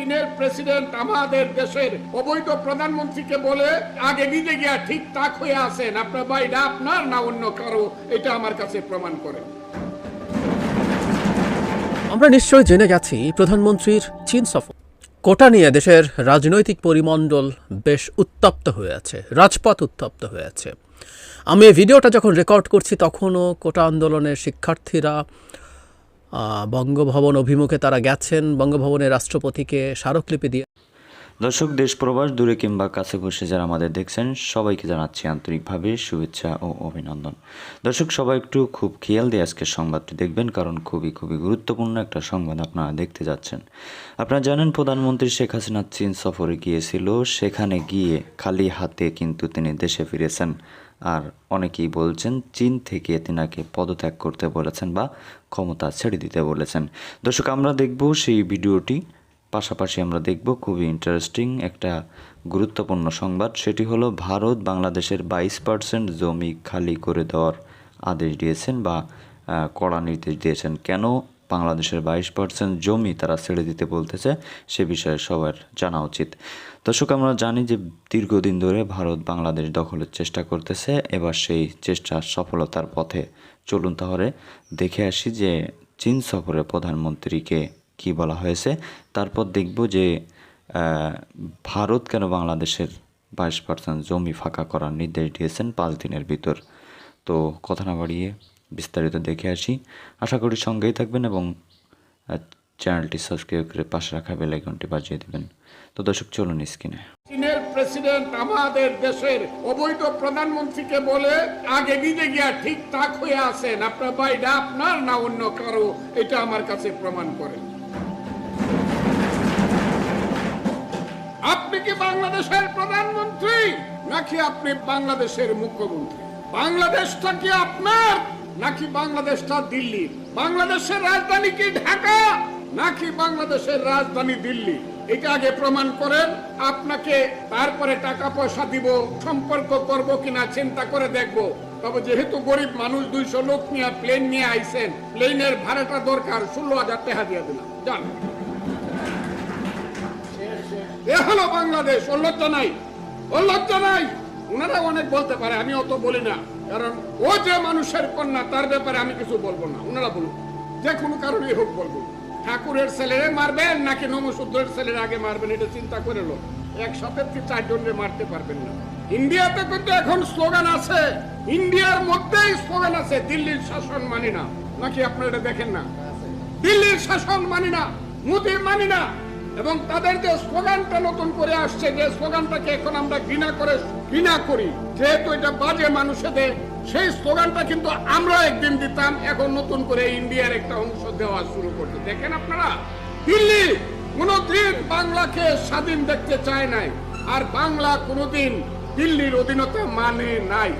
চীনের প্রেসিডেন্ট আমাদের দেশের অবৈধ প্রধানমন্ত্রীকে বলে, আগে নিজে গিয়া ঠিক তাক হয়ে আছেন আপনার বাইরে আপনার না অন্য কারও। এটা আমার কাছে প্রমাণ করে। আমরা নিশ্চয় জেনে গেছি, প্রধানমন্ত্রীর চীন সফর। কোটা নিয়ে দেশের রাজনৈতিক পরিমণ্ডল বেশ উত্তপ্ত হয়ে আছে, রাজপথ উত্তপ্ত হয়ে আছে। আমি এই ভিডিওটা যখন রেকর্ড করছি, তখনও কোটা আন্দোলনের শিক্ষার্থীরা বঙ্গভবন অভিমুখে তারা গেছেন। বঙ্গভবনের রাষ্ট্রপতিকে স্মারকলিপি দিয়ে দর্শক, দেশ, প্রবাস দূরে কিংবা কাছে বসে যারা আমাদের দেখছেন, সবাইকে জানাচ্ছি আন্তরিকভাবে শুভেচ্ছা ও অভিনন্দন। দর্শক, সবাই একটু খুব খেয়াল দিয়ে আজকের সংবাদটি দেখবেন, কারণ খুবই খুবই গুরুত্বপূর্ণ একটা সংবাদ আপনারা দেখতে যাচ্ছেন। আপনারা জানেন, প্রধানমন্ত্রী শেখ হাসিনা চীন সফরে গিয়েছিল। সেখানে গিয়ে খালি হাতে কিন্তু তিনি দেশে ফিরেছেন। আর অনেকেই বলছেন, চীন থেকে তিনাকে পদত্যাগ করতে বলেছেন বা ক্ষমতা ছেড়ে দিতে বলেছেন। দর্শক, আমরা দেখব সেই ভিডিওটি। পাশাপাশি আমরা দেখব খুবই ইন্টারেস্টিং একটা গুরুত্বপূর্ণ সংবাদ। সেটি হলো, ভারত বাংলাদেশের বাইশ পার্সেন্ট জমি খালি করে দেওয়ার আদেশ দিয়েছেন বা কড়া নির্দেশ দিয়েছেন। কেন বাংলাদেশের বাইশ পার্সেন্ট জমি তারা ছেড়ে দিতে বলতেছে, সে বিষয়ে সবার জানা উচিত। দর্শক, আমরা জানি যে দীর্ঘদিন ধরে ভারত বাংলাদেশ দখলের চেষ্টা করতেছে। এবার সেই চেষ্টা সফলতার পথে চলুন তাহলে দেখে আসি যে চীন সফরে প্রধানমন্ত্রীকে কি বলা হয়েছে। তারপর দেখব যে ভারত কেন বাংলাদেশের বাইশ পার্সেন্ট জমি ফাঁকা করার নির্দেশ দিয়েছেন পাঁচ দিনের ভিতর। তো কথা না বাড়িয়ে বিস্তারিত দেখে আসি। আশা করি সঙ্গেই থাকবেন এবং চ্যানেলটি সাবস্ক্রাইব করে পাশে রাখা বেল আইকনটি বাজিয়ে দেবেন। তো দর্শক, চলুন স্ক্রিনে। প্রেসিডেন্ট আমাদের দেশের অবৈধ প্রধানমন্ত্রীকে বলে আগে নিজে গিয়া ঠিক তাক হয়ে আছেন। আপনার বাইরে আপনার না অন্য কারও? এটা আমার কাছে প্রমাণ করে আপনি কি বাংলাদেশের প্রধানমন্ত্রী? নাকি আপনি বাংলাদেশের মুখ্যমন্ত্রী? বাংলাদেশটা কি আপনার? নাকি বাংলাদেশটা দিল্লি বাংলাদেশের রাজধানী কি ঢাকা? নাকি বাংলাদেশের রাজধানী দিল্লি এটা আগে প্রমাণ করেন, আপনাকে তারপরে টাকা পয়সা দিব, সম্পর্ক করব কিনা চিন্তা করে দেখব। তবে যেহেতু গরিব মানুষ, দুইশো লোক নিয়ে প্লেন নিয়ে আইছেন প্লেনের ভাড়াটা দরকার, ষোলো হাজার টাকা দিয়ে দিলাম। জান এ হলো বাংলাদেশ ও লজ্জা নাই। ও লজ্জা নাই। ওনারা অনেক বলতে পারে, আমি অত বলি না। কারণ ও যে মানুষের কন্যা, তার ব্যাপারে আমি কিছু বলব না। ওনারা বলুন যে কোনো কারণে হোক বলব। ঠাকুরের ছেলেরে মারবেন নাকি নমসূদ্রের ছেলের আগে মারবেন? এটা চিন্তা করে লো একসাথে কি চারজনকে মারতে পারবেন না। ইন্ডিয়াতে কিন্তু এখন স্লোগান আছে। ইন্ডিয়ার মধ্যেই স্লোগান আছে, দিল্লির শাসন মানি না। নাকি আপনারা এটা দেখেন না? দিল্লির শাসন মানি না মোদি মানি না। এবং তাদের যে স্লোগানটা নতুন করে আসছে, যে স্লোগানটাকে এখন আমরা ঘৃণা করে, ঘৃণা করি। যেহেতু এটা বাজে মানুষেদের সেই স্লোগানটা কিন্তু আমরা একদিন দিতাম, এখন নতুন করে ইন্ডিয়ার একটা অংশ দেওয়া শুরু করতে দেখেন আপনারা, দিল্লি কোনোদিন বাংলাকে স্বাধীন দেখতে চায় নাই, আর বাংলা কোনোদিন দিল্লির অধীনতা মানে নাই।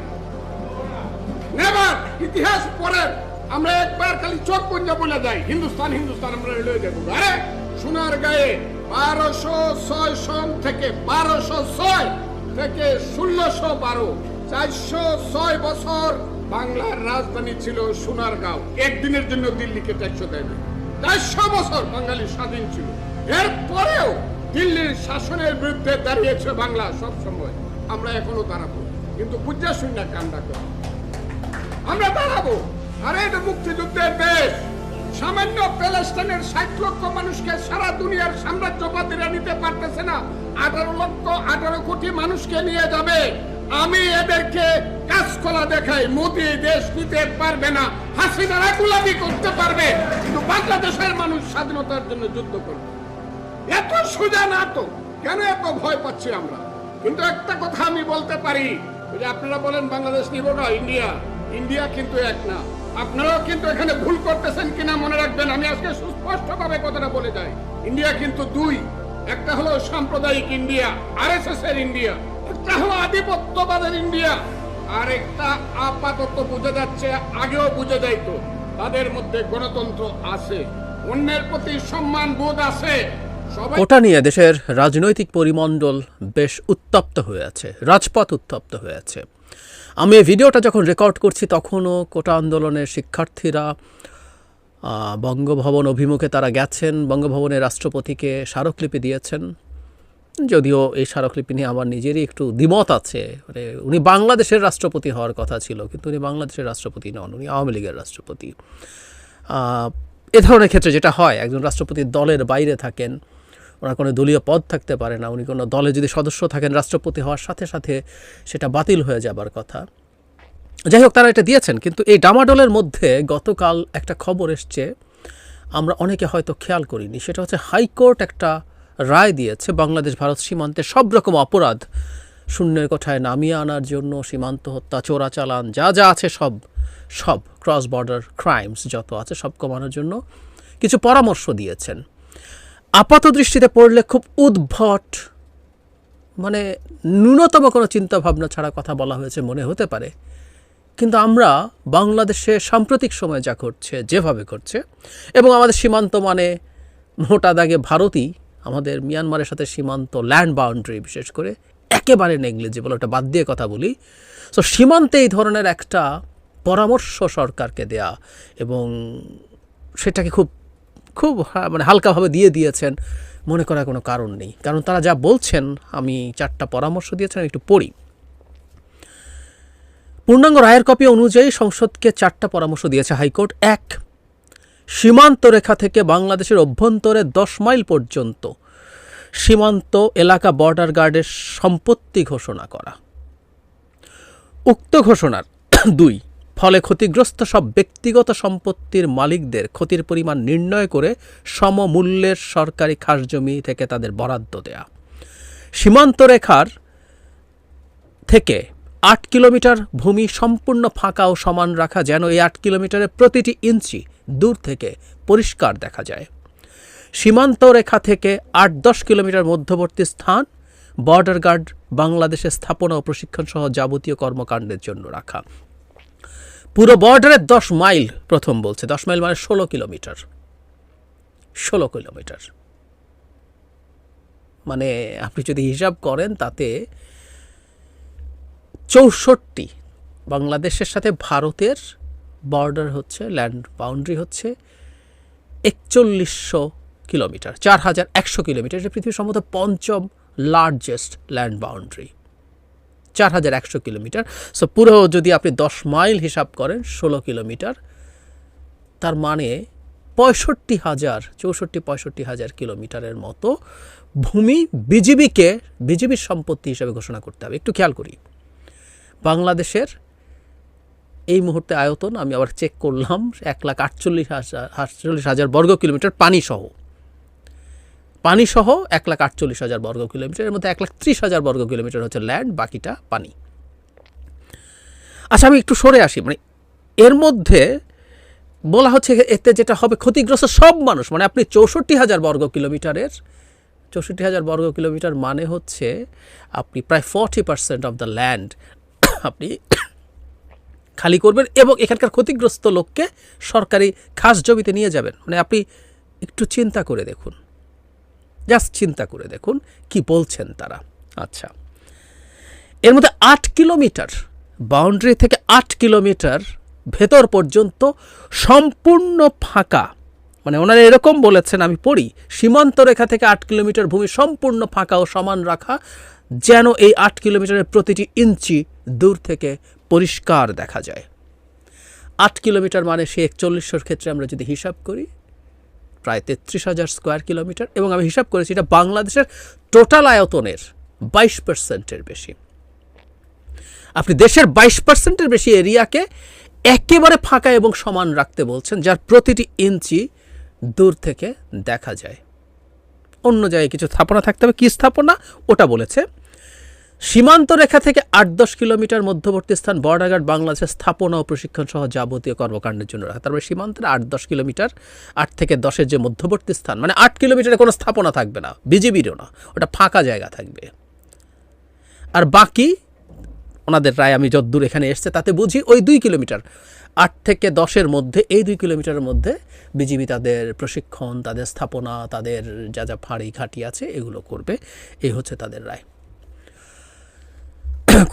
ইতিহাস পড়েন আমরা একবার খালি চোখ পঞ্জা বলে যাই, হিন্দুস্তান হিন্দুস্তান আমরা লয়ে যাব। আরে, সোনার গায়ে বারোশো ছয় সন থেকে বারোশো ছয় থেকে ষোলোশো বারো চারশো ছয় বছর বাংলার রাজধানী ছিল সোনারগাঁও। একদিনের জন্য দিল্লিকে ট্যাক্স দেয় না চারশো বছর বাঙালি স্বাধীন ছিল। এরপরেও দিল্লির শাসনের বিরুদ্ধে দাঁড়িয়েছে বাংলা সব সময়। আমরা এখনও দাঁড়াবো। কিন্তু বুঝা শূন্য কান্দা করে আমরা দাঁড়াবো। আরে এটা মুক্তিযুদ্ধের দেশ। সামান্য প্যালেস্টাইনের ষাট লক্ষ মানুষকে সারা দুনিয়ার সাম্রাজ্যবাদীরা নিতে পারতেছে না। আঠারো লক্ষ আঠারো কোটি মানুষকে নিয়ে যাবে। আমি এদেরকে কাজকলা দেখাই, মোদি দেশ নিতে পারবে না হাসিনারা গুলামি করতে পারবে, কিন্তু বাংলাদেশের মানুষ স্বাধীনতার জন্য যুদ্ধ করবে। এত সোজা না তো, কেন এত ভয় পাচ্ছি আমরা? কিন্তু একটা কথা আমি বলতে পারি যে আপনারা বলেন বাংলাদেশ নিব না, ইন্ডিয়া। ইন্ডিয়া কিন্তু এক না। আপনারাও কিন্তু এখানে ভুল করতেছেন কিনা মনে রাখবেন, আমি আজকে সুস্পষ্ট ভাবে কথাটা বলে যাই। ইন্ডিয়া কিন্তু দুই, একটা হলো সাম্প্রদায়িক ইন্ডিয়া আরএসএস এর ইন্ডিয়া। একটা হলো আধিপত্যবাদের ইন্ডিয়া আর একটা আপাতত যাচ্ছে, আগেও বুঝে যাইতো, তাদের মধ্যে গণতন্ত্র আছে, অন্যের প্রতি সম্মান বোধ আছে। কোটা নিয়ে দেশের রাজনৈতিক পরিমণ্ডল বেশ উত্তপ্ত হয়ে আছে, রাজপথ উত্তপ্ত হয়ে আছে। আমি এই ভিডিওটা যখন রেকর্ড করছি, তখনও কোটা আন্দোলনের শিক্ষার্থীরা বঙ্গভবন অভিমুখে তারা গেছেন, বঙ্গভবনের রাষ্ট্রপতিকে স্মারকলিপি দিয়েছেন। যদিও এই স্মারকলিপি নিয়ে আমার নিজেরই একটু দ্বিমত আছে। মানে উনি বাংলাদেশের রাষ্ট্রপতি হওয়ার কথা ছিল, কিন্তু উনি বাংলাদেশের রাষ্ট্রপতি নন, উনি আওয়ামী লীগের রাষ্ট্রপতি। এ ধরনের ক্ষেত্রে যেটা হয়, একজন রাষ্ট্রপতি দলের বাইরে থাকেন, ওনার কোনো দলীয় পদ থাকতে পারে না, উনি কোনো দলে যদি সদস্য থাকেন রাষ্ট্রপতি হওয়ার সাথে সাথে সেটা বাতিল হয়ে যাবার কথা। যাই হোক, তারা এটা দিয়েছেন, কিন্তু এই ডামাডোলের মধ্যে গতকাল একটা খবর এসছে, আমরা অনেকে হয়তো খেয়াল করিনি, সেটা হচ্ছে হাইকোর্ট একটা রায় দিয়েছে, বাংলাদেশ ভারত সীমান্তে সব রকম অপরাধ শূন্যের কোঠায় নামিয়ে আনার জন্য সীমান্ত হত্যা, চোরাচালান, যা যা আছে সব সব ক্রস বর্ডার ক্রাইমস যত আছে সব কমানোর জন্য কিছু পরামর্শ দিয়েছেন। আপাত দৃষ্টিতে পড়লে খুব উদ্ভট মানে ন্যূনতম কোনো চিন্তা ভাবনা ছাড়া কথা বলা হয়েছে মনে হতে পারে। কিন্তু আমরা বাংলাদেশে সাম্প্রতিক সময়ে যা করছে যেভাবে করছে এবং আমাদের সীমান্ত মানে মোটা দাগে ভারতই আমাদের মিয়ানমারের সাথে সীমান্ত ল্যান্ড বাউন্ডারি বিশেষ করে একেবারে নেগলিজিবল ওটা বাদ দিয়ে কথা বলি। সো সীমান্তে এই ধরনের একটা পরামর্শ সরকারকে দেয়া এবং সেটাকে খুব খুব মানে হালকাভাবে দিয়ে দিয়েছেন মনে করার কোনো কারণ নেই। কারণ তারা যা বলছেন, আমি চারটা পরামর্শ দিয়েছেন, একটু পড়ি। পূর্ণাঙ্গ রায়ের কপি অনুযায়ী সংসদকে চারটা পরামর্শ দিয়েছে হাইকোর্ট। এক সীমান্ত রেখা থেকে বাংলাদেশের অভ্যন্তরে দশ মাইল পর্যন্ত সীমান্ত এলাকা বর্ডার গার্ডের সম্পত্তি ঘোষণা করা। উক্ত ঘোষণার দুই, ফলে ক্ষতিগ্রস্ত সব ব্যক্তিগত সম্পত্তির মালিকদের ক্ষতির পরিমাণ নির্ণয় করে সমমূল্যের সরকারি খাস জমি থেকে তাদের বরাদ্দ দেয়া। সীমান্ত রেখার থেকে আট কিলোমিটার ভূমি সম্পূর্ণ ফাঁকা ও সমান রাখা যেন এই আট কিলোমিটারের প্রতিটি ইঞ্চি দূর থেকে পরিষ্কার দেখা যায়। সীমান্ত রেখা থেকে আট দশ কিলোমিটার মধ্যবর্তী স্থান বর্ডার গার্ড বাংলাদেশের স্থাপনা ও প্রশিক্ষণ সহ যাবতীয় কর্মকাণ্ডের জন্য রাখা। পুরো বর্ডারের দশ মাইল প্রথম বলছে, দশ মাইল মানে ষোলো কিলোমিটার। ষোলো কিলোমিটার। মানে আপনি যদি হিসাব করেন তাতে চৌষট্টি বাংলাদেশের সাথে ভারতের বর্ডার হচ্ছে ল্যান্ড বাউন্ডারি হচ্ছে, একচল্লিশশো কিলোমিটার চার হাজার একশো কিলোমিটার। এটা পৃথিবীর সম্ভবত পঞ্চম লার্জেস্ট ল্যান্ড বাউন্ডারি চার হাজার একশো কিলোমিটার। সো পুরো যদি আপনি দশ মাইল হিসাব করেন, ষোলো কিলোমিটার, তার মানে পঁয়ষট্টি হাজার চৌষট্টি পঁয়ষট্টি হাজার কিলোমিটারের মতো ভূমি বিজিবিকে, বিজিবির সম্পত্তি হিসেবে ঘোষণা করতে হবে। একটু খেয়াল করি। বাংলাদেশের এই মুহূর্তে আয়তন, আমি আবার চেক করলাম এক লাখ আটচল্লিশ হাজার আটচল্লিশ হাজার বর্গ কিলোমিটার পানি সহ পানি সহ এক লাখ আটচল্লিশ হাজার বর্গ কিলোমিটার, এর মধ্যে এক লাখ ত্রিশ হাজার বর্গ কিলোমিটার হচ্ছে ল্যান্ড বাকিটা পানি। আচ্ছা আমি একটু সরে আসি মানে এর মধ্যে বলা হচ্ছে এতে যেটা হবে ক্ষতিগ্রস্ত সব মানুষ মানে আপনি চৌষট্টি হাজার বর্গ কিলোমিটারের, চৌষট্টি হাজার বর্গ কিলোমিটার মানে হচ্ছে আপনি প্রায় forty percent of the land আপনি খালি করবেন এবং এখানকার ক্ষতিগ্রস্ত লোককে সরকারি খাস জমিতে নিয়ে যাবেন। মানে আপনি একটু চিন্তা করে দেখুন। জাস্ট চিন্তা করে দেখুন কি বলছেন তারা। আচ্ছা। এর মধ্যে আট কিলোমিটার, বাউন্ডারি থেকে আট কিলোমিটার ভেতর পর্যন্ত সম্পূর্ণ ফাঁকা। মানে ওনারা এরকম বলেছেন, আমি পড়ি সীমান্ত রেখা থেকে আট কিলোমিটার ভূমি সম্পূর্ণ ফাঁকা ও সমান রাখা, যেন এই আট কিলোমিটারের প্রতিটি ইঞ্চি দূর থেকে পরিষ্কার দেখা যায়। আট কিলোমিটার মানে সে একচল্লিশশোর ক্ষেত্রে আমরা যদি হিসাব করি, প্রায় তেত্রিশ হাজার স্কোয়ার কিলোমিটার, এবং আমি হিসাব করেছি এটা বাংলাদেশের টোটাল আয়তনের বাইশ পার্সেন্টের বেশি। আপনি দেশের বাইশ পার্সেন্টের বেশি এরিয়াকে একেবারে ফাঁকা এবং সমান রাখতে বলছেন, যার প্রতিটি ইঞ্চি দূর থেকে দেখা যায়। অন্য জায়গায় কিছু স্থাপনা থাকতে হবে, কী স্থাপনা? ওটা বলেছে সীমান্ত রেখা থেকে আট দশ কিলোমিটার মধ্যবর্তী স্থান বর্ডার গার্ড বাংলাদেশের স্থাপনা ও প্রশিক্ষণ সহ যাবতীয় কর্মকাণ্ডের জন্য রাখা। তারপরে সীমান্তের আট দশ কিলোমিটার, আট থেকে দশের যে মধ্যবর্তী স্থান মানে আট কিলোমিটারে কোনো স্থাপনা থাকবে না, বিজিবিরও না, ওটা ফাঁকা জায়গা থাকবে। আর বাকি, ওনাদের রায় আমি যদ্দূর এখানে এসছে, তাতে বুঝি ওই দুই কিলোমিটার, আট থেকে দশের মধ্যে, এই দুই কিলোমিটারের মধ্যে বিজিবি তাদের প্রশিক্ষণ, তাদের স্থাপনা, তাদের যা যা ফাঁড়ি ঘাঁটি আছে, এগুলো করবে। এই হচ্ছে তাদের রায়।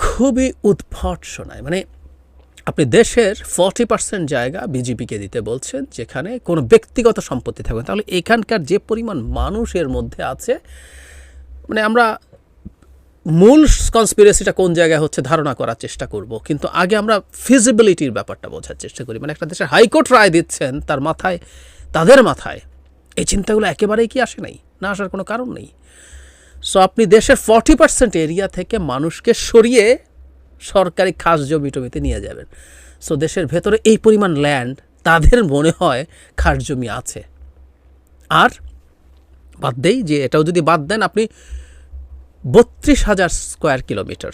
খুবই উদ্ভট শোনায়। মানে আপনি দেশের ফর্টি পার্সেন্ট জায়গা বিজেপিকে দিতে বলছেন, যেখানে কোনো ব্যক্তিগত সম্পত্তি থাকবে। তাহলে এখানকার যে পরিমাণ মানুষের মধ্যে আছে মানে আমরা মূল কনস্পিরেসিটা কোন জায়গায় হচ্ছে ধারণা করার চেষ্টা করব। কিন্তু আগে আমরা ফিজিবিলিটির ব্যাপারটা বোঝার চেষ্টা করি। মানে একটা দেশের হাইকোর্ট রায় দিচ্ছেন, তার মাথায়, তাদের মাথায়, এই চিন্তাগুলো একেবারেই কি আসে নাই? না আসার কোনো কারণ নেই? সো আপনি দেশের ফর্টি পার্সেন্ট এরিয়া থেকে মানুষকে সরিয়ে সরকারি খাস জমি টমিতে নিয়ে যাবেন। সো দেশের ভেতরে এই পরিমাণ ল্যান্ড তাদের মনে হয় খাস জমি আছে। আর বাদ দেই যে এটাও যদি বাদ দেন, আপনি বত্রিশ হাজার স্কোয়ার কিলোমিটার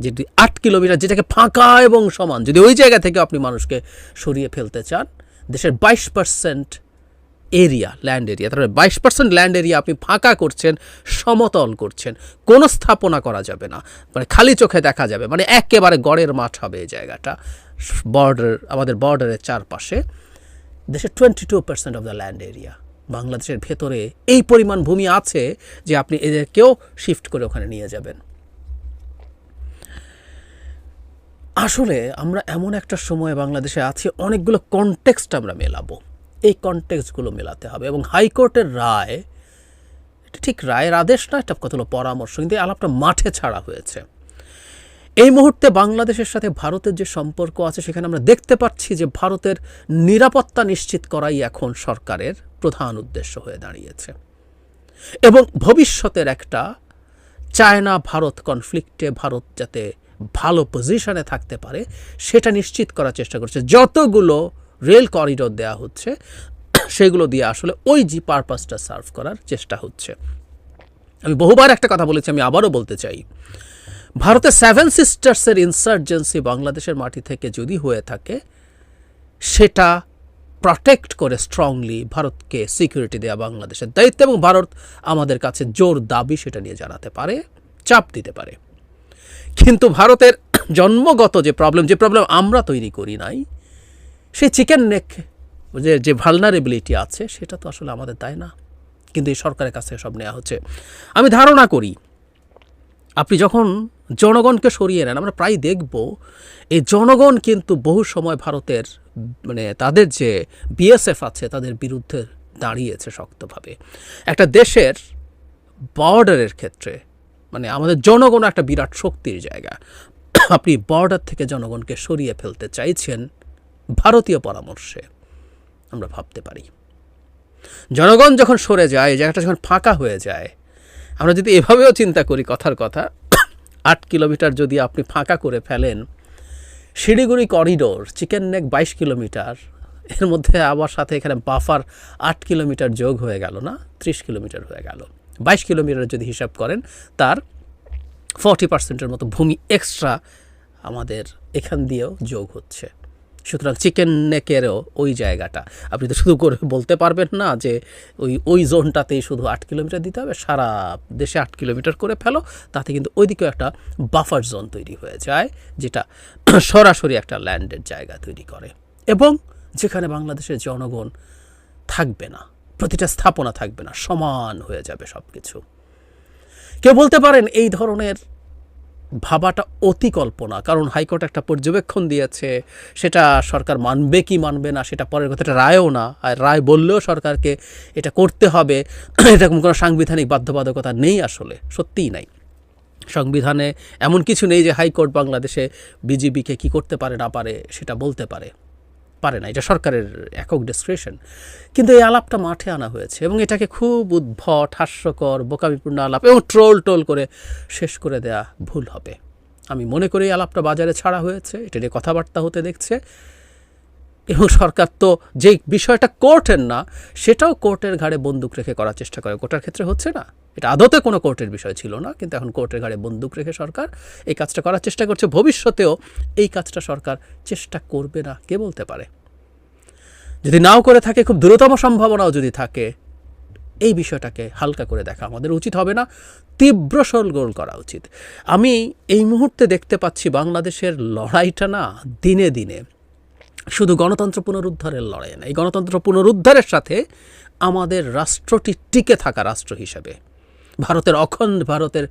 যেটি আট কিলোমিটার যেটাকে ফাঁকা এবং সমান, যদি ওই জায়গা থেকে আপনি মানুষকে সরিয়ে ফেলতে চান, দেশের বাইশ পার্সেন্ট এরিয়া ল্যান্ড এরিয়া তারপরে বাইশ পার্সেন্ট ল্যান্ড এরিয়া আপনি ফাঁকা করছেন, সমতল করছেন। কোনো স্থাপনা করা যাবে না। মানে খালি চোখে দেখা যাবে। মানে একেবারে গড়ের মাঠ হবে এই জায়গাটা। বর্ডার আমাদের বর্ডারের চারপাশে। দেশের twenty two percent of the land area বাংলাদেশের ভেতরে এই পরিমাণ ভূমি আছে যে আপনি এদেরকেও শিফট করে ওখানে নিয়ে যাবেন। আসলে আমরা এমন একটা সময়ে বাংলাদেশে আছি, অনেকগুলো কনটেক্সট আমরা মেলাবো। এই কনটেক্সটগুলো মেলাতে হবে এবং হাইকোর্টের রায়, এটা ঠিক রায়ের আদেশ না, এটা কত হলো পরামর্শ, কিন্তু আলাপটা মাঠে ছাড়া হয়েছে। এই মুহূর্তে বাংলাদেশের সাথে ভারতের যে সম্পর্ক আছে, সেখানে আমরা দেখতে পাচ্ছি যে ভারতের নিরাপত্তা নিশ্চিত করাই এখন সরকারের প্রধান উদ্দেশ্য হয়ে দাঁড়িয়েছে। এবং ভবিষ্যতের একটা চায়না ভারত কনফ্লিক্টে ভারত যাতে ভালো পজিশনে থাকতে পারে, সেটা নিশ্চিত করার চেষ্টা করছে। যতগুলো রেল করিডোর দেওয়া হচ্ছে। সেগুলো দিয়ে আসলে ওই জি পারপাসটা সার্ভ করার চেষ্টা হচ্ছে। আমি বহুবার একটা কথা বলেছি, আমি আবারও বলতে চাই। ভারতের সেভেন সিস্টার্সের ইনসার্জেন্সি বাংলাদেশের মাটি থেকে যদি হয়ে থাকে, সেটা প্রটেক্ট করে স্ট্রংলি ভারতকে সিকিউরিটি দেওয়া বাংলাদেশের দায়িত্ব এবং ভারত আমাদের কাছে জোর দাবি সেটা নিয়ে জানাতে পারে, চাপ দিতে পারে। কিন্তু ভারতের জন্মগত যে প্রবলেম যে প্রবলেম আমরা তৈরি করি নাই সেই চিকেন নেক, যে যে ভালনারেবিলিটি আছে, সেটা তো আসলে আমাদের দায় না। কিন্তু এই সরকারের কাছ সব নেওয়া হচ্ছে। আমি ধারণা করি, আপনি যখন জনগণকে সরিয়ে নেন, আমরা প্রায় দেখব, এই জনগণ কিন্তু বহু সময় ভারতের মানে তাদের যে বিএসএফ আছে, তাদের বিরুদ্ধে দাঁড়িয়েছে শক্তভাবে। একটা দেশের বর্ডারের ক্ষেত্রে মানে আমাদের জনগণ একটা বিরাট শক্তির জায়গা। আপনি বর্ডার থেকে জনগণকে সরিয়ে ফেলতে চাইছেন ভারতীয় পরামর্শে আমরা ভাবতে পারি। জনগণ যখন সরে যায় জায়গাটা যখন ফাঁকা হয়ে যায়, আমরা যদি এভাবেও চিন্তা করি কথার কথা, আট কিলোমিটার যদি আপনি ফাঁকা করে ফেলেন, শিলিগুড়ি করিডোর চিকেন নেক বাইশ কিলোমিটার, এর মধ্যে আবার সাথে এখানে বাফার আট কিলোমিটার যোগ হয়ে গেল না? ত্রিশ কিলোমিটার হয়ে গেল। বাইশ কিলোমিটার যদি হিসাব করেন, তার ফর্টি পার্সেন্টের মতো ভূমি এক্সট্রা আমাদের এখান দিয়েও যোগ হচ্ছে। সুতরাং চিকেন নেকেরও ওই জায়গাটা। আপনি তো শুধু করে বলতে পারবেন না যে ওই ওই জোনটাতেই শুধু আট কিলোমিটার দিতে হবে, সারা দেশে আট কিলোমিটার করে ফেলো, তাতে কিন্তু ওইদিকেও একটা বাফার জোন তৈরি হয়ে যায়, যেটা সরাসরি একটা ল্যান্ডের জায়গা তৈরি করে। এবং যেখানে বাংলাদেশের জনগণ থাকবে না, প্রতিটা স্থাপনা থাকবে না, সমান হয়ে যাবে সব কিছু কেউ বলতে পারেন এই ধরনের ভাবাটা অতি কল্পনা। কারণ হাইকোর্ট একটা পর্যবেক্ষণ দিয়েছে, সেটা সরকার মানবে কি মানবে না, সেটা পরের কথা, এটা রায়ও না। আর রায় বললেও সরকারকে এটা করতে হবে। এরকম কোনো সাংবিধানিক বাধ্যবাধকতা নেই আসলে, সত্যিই নাই। সংবিধানে এমন কিছু নেই যে হাইকোর্ট বাংলাদেশে বিজিবিকে কি করতে পারে, না পারে, সেটা বলতে পারে। পারে না, এটা সরকারের একক ডিসক্রিপশন কিন্তু এই আলাপটা মাঠে আনা হয়েছে এবং এটাকে খুব উদ্ভট, হাস্যকর বোকাবিপূর্ণ আলাপ এবং ট্রোল টোল করে শেষ করে দেয়া ভুল হবে। আমি মনে করি আলাপটা বাজারে ছাড়া হয়েছে, এটা নিয়ে কথাবার্তা হতে দেখছে। এবং সরকার তো যে বিষয়টা কোর্টের না, সেটাও কোর্টের ঘাড়ে বন্দুক রেখে করার চেষ্টা করে। কোর্টের ক্ষেত্রে হচ্ছে না। এটা আদতে কোনো কোর্টের বিষয় ছিল না, কিন্তু এখন কোর্টের ঘাড়ে বন্দুক রেখে সরকার এই কাজটা করার চেষ্টা করছে। ভবিষ্যতেও এই কাজটা সরকার চেষ্টা করবে না, কে বলতে পারে? যদি নাও করে থাকে, খুব দ্রুততম সম্ভাবনাও যদি থাকে, এই বিষয়টাকে হালকা করে দেখা আমাদের উচিত হবে না, তীব্র শোলগোল করা উচিত। আমি এই মুহূর্তে দেখতে পাচ্ছি বাংলাদেশের লড়াইটা না দিনে দিনে শুধু গণতন্ত্র পুনরুদ্ধারের লড়াই না এই গণতন্ত্র পুনরুদ্ধারের সাথে আমাদের রাষ্ট্রটি টিকে থাকা রাষ্ট্র হিসেবে। ভারতের অখণ্ড, ভারতের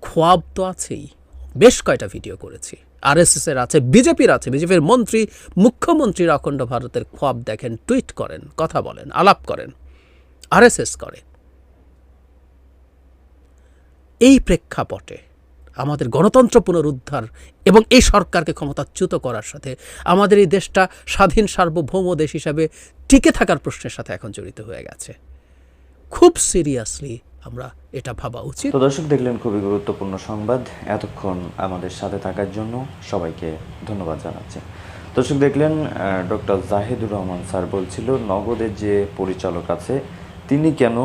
খোয়াব তো আছেই। বেশ কয়টা ভিডিও করেছি। আরএসএস এর আছে, বিজেপির আছে, বিজেপির মন্ত্রী, মুখ্যমন্ত্রীর অখণ্ড ভারতের খোয়াব দেখেন, টুইট করেন, কথা বলেন, আলাপ করেন, আরএসএস করে। এই প্রেক্ষাপটে আমাদের গণতন্ত্র পুনরুদ্ধার এবং এই সরকারকে ক্ষমতাচ্যুত করার সাথে আমাদের এই দেশটা স্বাধীন সার্বভৌম দেশ হিসাবে টিকে থাকার প্রশ্নের সাথে এখন জড়িত হয়ে গেছে। খুব সিরিয়াসলি আমরা এটা ভাবা উচিত। তো দর্শক, দেখলেন খুবই গুরুত্বপূর্ণ সংবাদ। এতক্ষণ আমাদের সাথে থাকার জন্য সবাইকে ধন্যবাদ জানাচ্ছি। দর্শক, দেখলেন ডক্টর জাহিদুর রহমান স্যার বলছিল নগদের যে পরিচালক আছে, তিনি কেন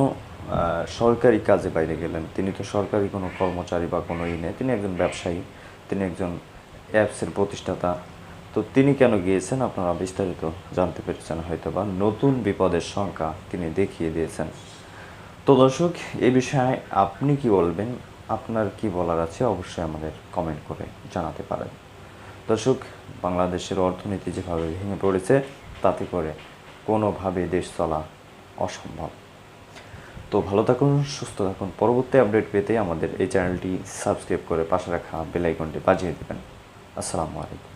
সরকারি কাজে বাইরে গেলেন। তিনি তো সরকারি কোনো কর্মচারী বা কোনো ই নেই। তিনি একজন ব্যবসায়ী, তিনি একজন অ্যাপসের প্রতিষ্ঠাতা। তো তিনি কেন গিয়েছেন? আপনারা বিস্তারিত জানতে পেরেছেন হয়তো বা নতুন বিপদের সংখ্যা তিনি দেখিয়ে দিয়েছেন। তো দর্শক, এ বিষয়ে আপনি কি বলবেন? আপনার কি বলার আছে? অবশ্যই আমাদের কমেন্ট করে জানাতে পারেন। দর্শক, বাংলাদেশের অর্থনীতি যেভাবে ভেঙে পড়েছে, তাতে করে কোনোভাবে দেশ চলা অসম্ভব। তো ভালো থাকুন, সুস্থ থাকুন। পরবর্তী আপডেট পেতে আমাদের এই চ্যানেলটি সাবস্ক্রাইব করে পাশে রাখা বেলাইকনটি বাজিয়ে দেবেন। আসসালামু আলাইকুম।